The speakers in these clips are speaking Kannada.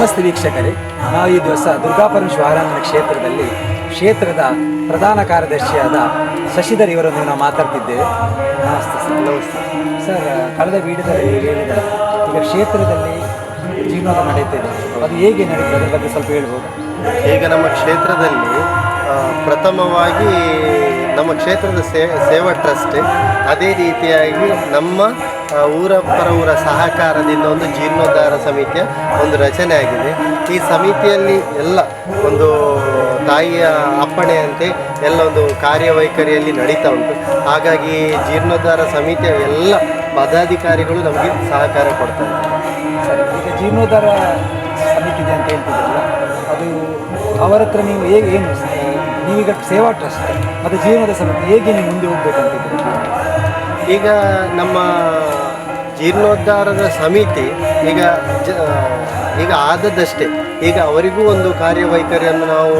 ನಮಸ್ತೆ ವೀಕ್ಷಕರೇ. ನಾವು ಈ ದಿವಸ ದುರ್ಗಾಪರಮೇಶ್ವರ ಆರಾಧನಾ ಕ್ಷೇತ್ರದಲ್ಲಿ ಕ್ಷೇತ್ರದ ಪ್ರಧಾನ ಕಾರ್ಯದರ್ಶಿಯಾದ ಶಶಿಧರ್ ಇವರೊಂದಿಗೆ ನಾವು ಮಾತಾಡ್ತಿದ್ದೇವೆ. ನಮಸ್ತೆ ಸರ್. ನಮಸ್ತೆ ಸರ್, ಕಳೆದ ವಿಡಿಯೋದಲ್ಲಿ ನೀವು ಹೇಳಿದರೆ ಈಗ ಕ್ಷೇತ್ರದಲ್ಲಿ ಜೀವನ ನಡೀತಿದೆ ಅದು ಹೇಗೆ ನಡೆಯುತ್ತೆ ಅದರ ಬಗ್ಗೆ ಸ್ವಲ್ಪ ಹೇಳ್ಬೋದು? ಈಗ ನಮ್ಮ ಕ್ಷೇತ್ರದಲ್ಲಿ ಪ್ರಥಮವಾಗಿ ನಮ್ಮ ಕ್ಷೇತ್ರದ ಸೇ, ಸೇವಾ ಟ್ರಸ್ಟ್ ಅದೇ ರೀತಿಯಾಗಿ ನಮ್ಮ ಊರ ಪರ ಊರ ಸಹಕಾರದಿಂದ ಒಂದು ಜೀರ್ಣೋದ್ಧಾರ ಸಮಿತಿಯ ಒಂದು ರಚನೆ ಆಗಿದೆ. ಈ ಸಮಿತಿಯಲ್ಲಿ ಎಲ್ಲ ಒಂದು ತಾಯಿಯ ಅಪ್ಪಣೆಯಂತೆ ಎಲ್ಲ ಒಂದು ಕಾರ್ಯವೈಖರಿಯಲ್ಲಿ ನಡೀತಾ ಉಂಟು. ಹಾಗಾಗಿ ಜೀರ್ಣೋದ್ಧಾರ ಸಮಿತಿಯ ಎಲ್ಲ ಪದಾಧಿಕಾರಿಗಳು ನಮಗೆ ಸಹಕಾರ ಕೊಡ್ತಾರೆ ಸರಿ ಈಗ ಜೀರ್ಣೋದ್ಧಾರ ಸಮಿತಿ ಇದೆ ಅಂತ ಹೇಳ್ತಿದ್ರಲ್ಲ ಅದು ಅವರ ಹತ್ರ ನೀವು ಹೇಗೆ ಏನು ನೀವೀಗ ಸೇವಾ ಟ್ರಸ್ಟ್ ಮತ್ತು ಜೀರ್ಣೋದ್ಧಾರ ಸಮಿತಿ ಹೇಗೆ ನೀವು ಮುಂದೆ ಹೋಗ್ಬೇಕಂತಿದ್ದೀರಿ ಈಗ ನಮ್ಮ ಜೀರ್ಣೋದ್ಧಾರದ ಸಮಿತಿ ಈಗ ಈಗ ಆದದ್ದಷ್ಟೇ. ಈಗ ಅವರಿಗೂ ಒಂದು ಕಾರ್ಯವೈಖರಿಯನ್ನು ನಾವು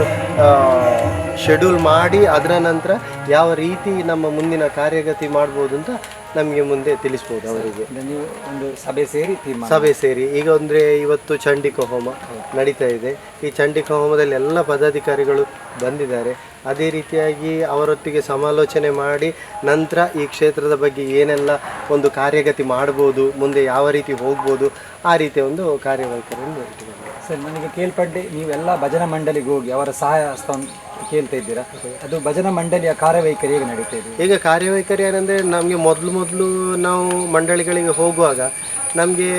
ಶೆಡ್ಯೂಲ್ ಮಾಡಿ ಅದರ ನಂತರ ಯಾವ ರೀತಿ ನಮ್ಮ ಮುಂದಿನ ಕಾರ್ಯಗತಿ ಮಾಡ್ಬೋದು ಅಂತ ನಮಗೆ ಮುಂದೆ ತಿಳಿಸ್ಬೋದು ಅವರಿಗೆ. ನೀವು ಒಂದು ಸಭೆ ಸೇರಿ ಸಭೆ ಸೇರಿ ಈಗ ಅಂದರೆ ಇವತ್ತು ಚಂಡಿಕ ಹೋಮ ನಡೀತಾ ಇದೆ. ಈ ಚಂಡಿಕ ಹೋಮದಲ್ಲಿ ಎಲ್ಲ ಪದಾಧಿಕಾರಿಗಳು ಬಂದಿದ್ದಾರೆ. ಅದೇ ರೀತಿಯಾಗಿ ಅವರೊಟ್ಟಿಗೆ ಸಮಾಲೋಚನೆ ಮಾಡಿ ನಂತರ ಈ ಕ್ಷೇತ್ರದ ಬಗ್ಗೆ ಏನೆಲ್ಲ ಒಂದು ಕಾರ್ಯಗತಿ ಮಾಡ್ಬೋದು ಮುಂದೆ ಯಾವ ರೀತಿ ಹೋಗ್ಬೋದು ಆ ರೀತಿಯ ಒಂದು ಕಾರ್ಯವೈಖರಿಯನ್ನು ಸರ್ ನನಗೆ ಕೇಳ್ಪಟ್ಟೆ ನೀವೆಲ್ಲ ಭಜನಾ ಮಂಡಳಿಗೆ ಹೋಗಿ ಅವರ ಸಹಾಯ ಕೇಳ್ತಾ ಇದ್ದೀರಾ? ಅದು ಭಜನಾ ಮಂಡಳಿಯ ಕಾರ್ಯವೈಖರಿ ಹೇಗೆ ನಡೀತಾ ಇದೆ? ಈಗ ಕಾರ್ಯವೈಖರಿ ಏನಂದರೆ ನಮಗೆ ಮೊದಲು ಮೊದಲು ನಾವು ಮಂಡಳಿಗಳಿಗೆ ಹೋಗುವಾಗ ನಮಗೆ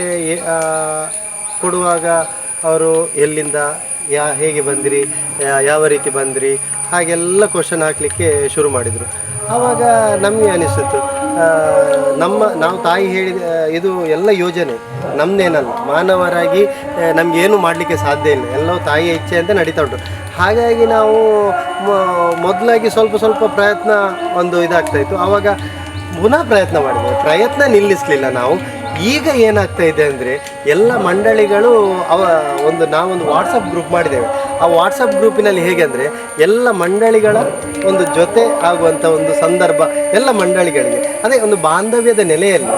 ಕೊಡುವಾಗ ಅವರು ಎಲ್ಲಿಂದ ಯಾ, ಹೇಗೆ ಬಂದಿರಿ ಯಾವ ರೀತಿ ಬಂದಿರಿ, ಹಾಗೆಲ್ಲ ಕ್ವಶನ್ ಹಾಕಲಿಕ್ಕೆ ಶುರು ಮಾಡಿದರು. ಆವಾಗ ನಮಗೆ ಅನಿಸಿತು ನಮ್ಮ, ನಾವು ತಾಯಿ ಹೇಳಿದ, ಇದು ಎಲ್ಲ ಯೋಜನೆ ನಮ್ಮದೇನಲ್ಲ ಮಾನವರಾಗಿ ನಮಗೇನು ಮಾಡಲಿಕ್ಕೆ ಸಾಧ್ಯ ಇಲ್ಲ. ಎಲ್ಲವೂ ತಾಯಿಯ ಇಚ್ಛೆ ಅಂತ ನಡೀತಾ ಉಂಟು. ಹಾಗಾಗಿ ನಾವು ಮೊದಲಾಗಿ ಸ್ವಲ್ಪ ಸ್ವಲ್ಪ ಪ್ರಯತ್ನ ಒಂದು ಇದಾಗ್ತಾ ಇತ್ತು. ಆವಾಗ ಪುನಃ ಪ್ರಯತ್ನ ಮಾಡಿದ್ವಿ. ಪ್ರಯತ್ನ ನಿಲ್ಲಿಸಲಿಲ್ಲ ನಾವು. ಈಗ ಏನಾಗ್ತಾ ಇದೆ ಅಂದರೆ ಎಲ್ಲ ಮಂಡಳಿಗಳು ಅವ, ಒಂದು ನಾವೊಂದು ವಾಟ್ಸಪ್ ಗ್ರೂಪ್ ಮಾಡಿದ್ದೇವೆ. ಆ ವಾಟ್ಸಪ್ ಗ್ರೂಪಿನಲ್ಲಿ ಹೇಗೆ ಅಂದರೆ ಎಲ್ಲ ಮಂಡಳಿಗಳ ಒಂದು ಜೊತೆ ಆಗುವಂಥ ಒಂದು ಸಂದರ್ಭ ಎಲ್ಲ ಮಂಡಳಿಗಳಿಗೆ. ಅದೇ ಒಂದು ಬಾಂಧವ್ಯದ ನೆಲೆಯಲ್ಲಿ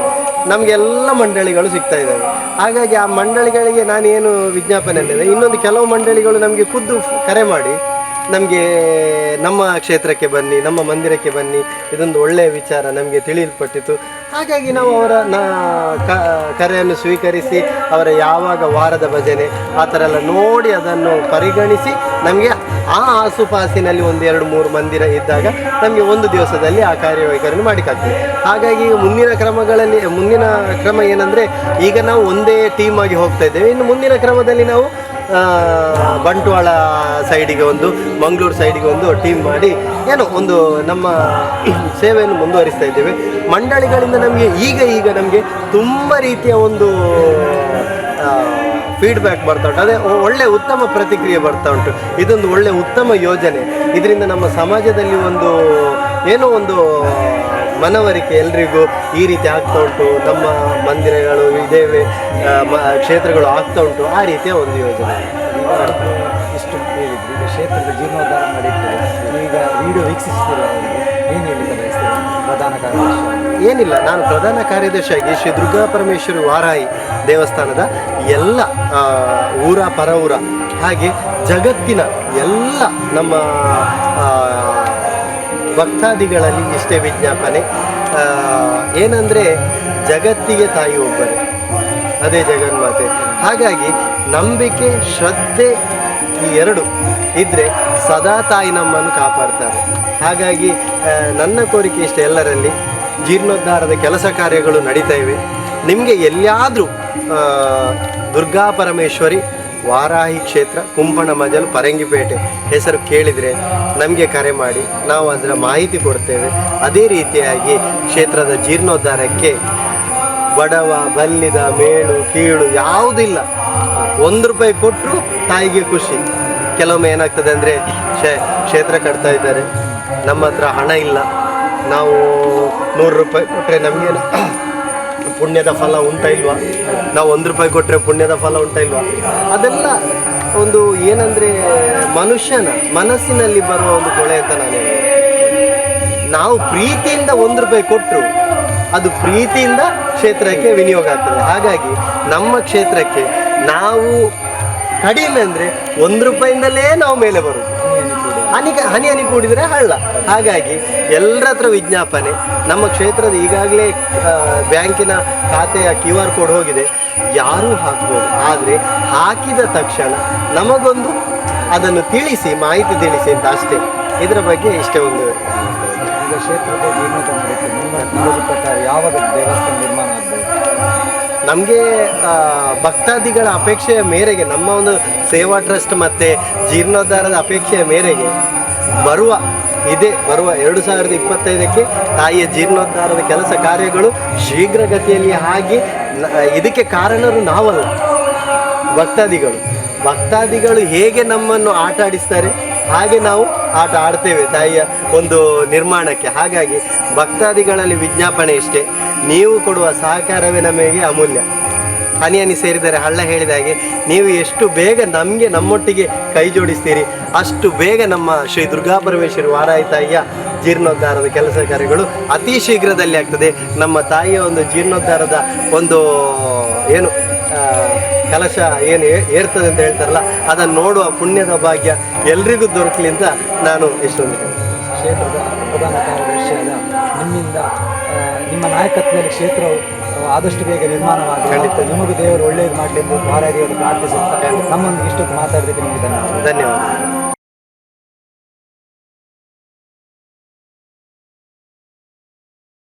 ನಮಗೆಲ್ಲ ಮಂಡಳಿಗಳು ಸಿಗ್ತಾ ಇದ್ದಾವೆ. ಹಾಗಾಗಿ ಆ ಮಂಡಳಿಗಳಿಗೆ ನಾನೇನು ವಿಜ್ಞಾಪನೆ ಅಂದರೆ ಇನ್ನೊಂದು ಕೆಲವು ಮಂಡಳಿಗಳು ನಮಗೆ ಖುದ್ದು ಕರೆ ಮಾಡಿ, ನಮಗೆ ನಮ್ಮ ಕ್ಷೇತ್ರಕ್ಕೆ ಬನ್ನಿ, ನಮ್ಮ ಮಂದಿರಕ್ಕೆ ಬನ್ನಿ, ಇದೊಂದು ಒಳ್ಳೆಯ ವಿಚಾರ ನಮಗೆ ತಿಳಿಯಲ್ಪಟ್ಟಿತ್ತು. ಹಾಗಾಗಿ ನಾವು ಅವರ ನಾ ಕರೆಯನ್ನು ಸ್ವೀಕರಿಸಿ, ಅವರ ಯಾವಾಗ ವಾರದ ಭಜನೆ, ಆ ಥರ ಎಲ್ಲ ನೋಡಿ ಅದನ್ನು ಪರಿಗಣಿಸಿ, ನಮಗೆ ಆ ಆಸುಪಾಸಿನಲ್ಲಿ ಒಂದು ಎರಡು ಮೂರು ಮಂದಿರ ಇದ್ದಾಗ ನಮಗೆ ಒಂದು ದಿವಸದಲ್ಲಿ ಆ ಕಾರ್ಯವೈಖರಿಯನ್ನು ಮಾಡಿಕಾಗ್ತದೆ ಹಾಗಾಗಿ ಮುಂದಿನ ಕ್ರಮಗಳಲ್ಲಿ, ಮುಂದಿನ ಕ್ರಮ ಏನಂದರೆ ಈಗ ನಾವು ಒಂದೇ ಟೀಮ್ ಆಗಿ ಹೋಗ್ತಾ ಇದ್ದೇವೆ. ಇನ್ನು ಮುಂದಿನ ಕ್ರಮದಲ್ಲಿ ನಾವು ಬಂಟ್ವಾಳ ಸೈಡಿಗೆ ಒಂದು, ಮಂಗಳೂರು ಸೈಡಿಗೆ ಒಂದು ಟೀಮ್ ಮಾಡಿ ಏನೋ ಒಂದು ನಮ್ಮ ಸೇವೆಯನ್ನು ಮುಂದುವರಿಸ್ತಾ ಇದ್ದೇವೆ. ಮಂಡಳಿಗಳಿಂದ ನಮಗೆ ಈಗ ಈಗ ನಮಗೆ ತುಂಬ ರೀತಿಯ ಒಂದು ಫೀಡ್ಬ್ಯಾಕ್ ಬರ್ತಾ ಉಂಟು. ಅದೇ ಒಳ್ಳೆ ಉತ್ತಮ ಪ್ರತಿಕ್ರಿಯೆ ಬರ್ತಾ ಉಂಟು. ಇದೊಂದು ಒಳ್ಳೆ ಉತ್ತಮ ಯೋಜನೆ. ಇದರಿಂದ ನಮ್ಮ ಸಮಾಜದಲ್ಲಿ ಒಂದು ಏನೋ ಒಂದು ಮನವರಿಕೆ ಎಲ್ರಿಗೂ ಈ ರೀತಿ ಆಗ್ತಾ ಉಂಟು. ನಮ್ಮ ಮಂದಿರಗಳು ಇದೇವೆ ಕ್ಷೇತ್ರಗಳು ಆಗ್ತಾ ಉಂಟು. ಆ ರೀತಿಯ ಒಂದು ಯೋಜನೆ. ಇಷ್ಟು ಹೇಳಿದ್ರಿ ಈಗ ಕ್ಷೇತ್ರದ ಜೀರ್ಣೋದ್ಧಾರ ನಡೀತದೆ ಈಗ ವಿಡಿಯೋ ವೀಕ್ಷಿಸ್ತೀರ ಏನು ಹೇಳಿದ್ದಾರೆ ಪ್ರಧಾನ ಕಾರ್ಯದರ್ಶಿ. ಏನಿಲ್ಲ. ನಾನು ಪ್ರಧಾನ ಕಾರ್ಯದರ್ಶಿಯಾಗಿ ಶ್ರೀ ದುರ್ಗಾ ಪರಮೇಶ್ವರಿ ವಾರಾಯಿ ದೇವಸ್ಥಾನದ ಎಲ್ಲ ಊರ ಪರ ಊರ, ಹಾಗೆ ಜಗತ್ತಿನ ಎಲ್ಲ ನಮ್ಮ ಭಕ್ತಾದಿಗಳಲ್ಲಿ ಇಷ್ಟೇ ವಿಜ್ಞಾಪನೆ. ಏನಂದರೆ ಜಗತ್ತಿಗೆ ತಾಯಿ ಒಬ್ಬರೇ. ಅದೇ ಜಗನ್ಮಾತೆ. ಹಾಗಾಗಿ ನಂಬಿಕೆ, ಶ್ರದ್ಧೆ ಈ ಎರಡು ಇದ್ದರೆ ಸದಾ ತಾಯಿ ನಮ್ಮನ್ನು ಕಾಪಾಡ್ತಾರೆ. ಹಾಗಾಗಿ ನನ್ನ ಕೋರಿಕೆ ಇಷ್ಟೇ ಎಲ್ಲರಲ್ಲಿ, ಜೀರ್ಣೋದ್ಧಾರದ ಕೆಲಸ ಕಾರ್ಯಗಳು ನಡೀತಾ ಇವೆ. ನಿಮಗೆ ಎಲ್ಲಿಯಾದರೂ ದುರ್ಗಾ ಪರಮೇಶ್ವರಿ ವಾರಾಹಿ ಕ್ಷೇತ್ರ, ಕುಂಪಣ ಮಜಲು, ಪರಂಗಿಪೇಟೆ ಹೆಸರು ಕೇಳಿದರೆ ನಮಗೆ ಕರೆ ಮಾಡಿ, ನಾವು ಅದರ ಮಾಹಿತಿ ಕೊಡ್ತೇವೆ. ಅದೇ ರೀತಿಯಾಗಿ ಕ್ಷೇತ್ರದ ಜೀರ್ಣೋದ್ಧಾರಕ್ಕೆ ಬಡವ, ಬಲ್ಲಿದ, ಮೇಳು, ಕೀಳು ಯಾವುದಿಲ್ಲ. ಒಂದು ರೂಪಾಯಿ ಕೊಟ್ಟರು ತಾಯಿಗೆ ಖುಷಿ. ಕೆಲವೊಮ್ಮೆ ಏನಾಗ್ತದೆ ಅಂದರೆ ಕ್ಷೇತ್ರ ಕಟ್ತಾ ಇದ್ದಾರೆ. ನಮ್ಮ ಹತ್ರ ಹಣ ಇಲ್ಲ. ನಾವು ನೂರು ರೂಪಾಯಿ ಕೊಟ್ಟರೆ ನಮಗೇನು? ಪುಣ್ಯದ ಫಲ ಉಂಟಾ ಇಲ್ವಾ? ನಾವು ಒಂದು ರೂಪಾಯಿ ಕೊಟ್ಟರೆ ಪುಣ್ಯದ ಫಲ ಉಂಟಾ ಇಲ್ವಾ? ಅದೆಲ್ಲ ಒಂದು ಏನಂದರೆ ಮನುಷ್ಯನ ಮನಸ್ಸಿನಲ್ಲಿ ಬರುವ ಒಂದು ಕೊಳೆ ಅಂತ ನಾನು ನಾವು ಪ್ರೀತಿಯಿಂದ ಒಂದು ರೂಪಾಯಿ ಕೊಟ್ಟರು ಅದು ಪ್ರೀತಿಯಿಂದ ಕ್ಷೇತ್ರಕ್ಕೆ ವಿನಿಯೋಗ ಆಗ್ತದೆ. ಹಾಗಾಗಿ ನಮ್ಮ ಕ್ಷೇತ್ರಕ್ಕೆ ನಾವು ಕಡಿಮೆ ಅಂದರೆ ಒಂದು ರೂಪಾಯಿಂದಲೇ ನಾವು ಮೇಲೆ ಬರೋದು. ಹನಿ ಹನಿ ಹನಿ ಕೂಡಿದರೆ ಹಳ್ಳ. ಹಾಗಾಗಿ ಎಲ್ಲರ ಹತ್ರ ವಿಜ್ಞಾಪನೆ. ನಮ್ಮ ಕ್ಷೇತ್ರದ ಈಗಾಗಲೇ ಬ್ಯಾಂಕಿನ ಖಾತೆಯ ಕ್ಯೂ ಆರ್ ಕೋಡ್ ಹೋಗಿದೆ. ಯಾರೂ ಹಾಕ್ಬೋದು. ಆದರೆ ಹಾಕಿದ ತಕ್ಷಣ ನಮಗೊಂದು ಅದನ್ನು ತಿಳಿಸಿ, ಮಾಹಿತಿ ತಿಳಿಸಿ ಅಂತ ಅಷ್ಟೇ. ಇದರ ಬಗ್ಗೆ ಇಷ್ಟೇ ಒಂದು ಕ್ಷೇತ್ರದ ನಿರ್ಮಾಣ ಪ್ರಕಾರ ಯಾವಾಗ ದೇವಸ್ಥಾನ ನಿರ್ಮಾಣ ನಮಗೆ ಭಕ್ತಾದಿಗಳ ಅಪೇಕ್ಷೆಯ ಮೇರೆಗೆ, ನಮ್ಮ ಒಂದು ಸೇವಾ ಟ್ರಸ್ಟ್ ಮತ್ತು ಜೀರ್ಣೋದ್ಧಾರದ ಅಪೇಕ್ಷೆಯ ಮೇರೆಗೆ ಬರುವ ಇದೇ, ಬರುವ ಎರಡು ಸಾವಿರದ ಇಪ್ಪತ್ತೈದಕ್ಕೆ ತಾಯಿಯ ಜೀರ್ಣೋದ್ಧಾರದ ಕೆಲಸ ಕಾರ್ಯಗಳು ಶೀಘ್ರಗತಿಯಲ್ಲಿ ಆಗಿ ಇದಕ್ಕೆ ಕಾರಣರು ನಾವಲ್ಲ, ಭಕ್ತಾದಿಗಳು. ಭಕ್ತಾದಿಗಳು ಹೇಗೆ ನಮ್ಮನ್ನು ಆಟ ಆಡಿಸ್ತಾರೆ, ಹಾಗೆ ನಾವು ಆಟ ಆಡ್ತೇವೆ ತಾಯಿಯ ಒಂದು ನಿರ್ಮಾಣಕ್ಕೆ. ಹಾಗಾಗಿ ಭಕ್ತಾದಿಗಳಲ್ಲಿ ವಿಜ್ಞಾಪನೆ ಇಷ್ಟೇ. ನೀವು ಕೊಡುವ ಸಹಕಾರವೇ ನಮಗೆ ಅಮೂಲ್ಯ. ಹನಿ ಹನಿ ಸೇರಿದರೆ ಹಳ್ಳ ಹೇಳಿದ ಹಾಗೆ, ನೀವು ಎಷ್ಟು ಬೇಗ ನಮಗೆ ನಮ್ಮೊಟ್ಟಿಗೆ ಕೈ ಜೋಡಿಸ್ತೀರಿ, ಅಷ್ಟು ಬೇಗ ನಮ್ಮ ಶ್ರೀ ದುರ್ಗಾ ಪರಮೇಶ್ವರಿ ವಾರಾಯಿ ತಾಯಿಯ ಜೀರ್ಣೋದ್ಧಾರದ ಕೆಲಸ ಕಾರ್ಯಗಳು ಅತಿ ಶೀಘ್ರದಲ್ಲಿ ಆಗ್ತದೆ. ನಮ್ಮ ತಾಯಿಯ ಒಂದು ಜೀರ್ಣೋದ್ಧಾರದ ಒಂದು, ಏನು ಕಲಶ ಏನು ಏರ್ತದೆ ಅಂತ ಹೇಳ್ತಾರಲ್ಲ, ಅದನ್ನು ನೋಡುವ ಪುಣ್ಯದ ಭಾಗ್ಯ ಎಲ್ರಿಗೂ ದೊರಕಲಿ ಅಂತ ನಾನು ಇಷ್ಟೊಂದು ಕ್ಷೇತ್ರದ ಪ್ರಧಾನ ಕಾರ್ಯದರ್ಶಿಯಾದ ನಿಮ್ಮಿಂದ ನಿಮ್ಮ ನಾಯಕತ್ವದಲ್ಲಿ ಕ್ಷೇತ್ರ ಆದಷ್ಟು ಬೇಗ ನಿರ್ಮಾಣವಾಗಿ ನಿಮಗೂ ದೇವರು ಒಳ್ಳೆಯದು ಮಾಡಲಿ ಎಂದು ಮಾರಾರಿಯವರು ಪ್ರಾರ್ಥಿಸುತ್ತಾ ನಮ್ಮೊಂದಿಗೆ ಇಷ್ಟೊತ್ತು ಮಾತಾಡೋದಕ್ಕೆ ನಿಮಗೆ ಧನ್ಯವಾದ. ಧನ್ಯವಾದ.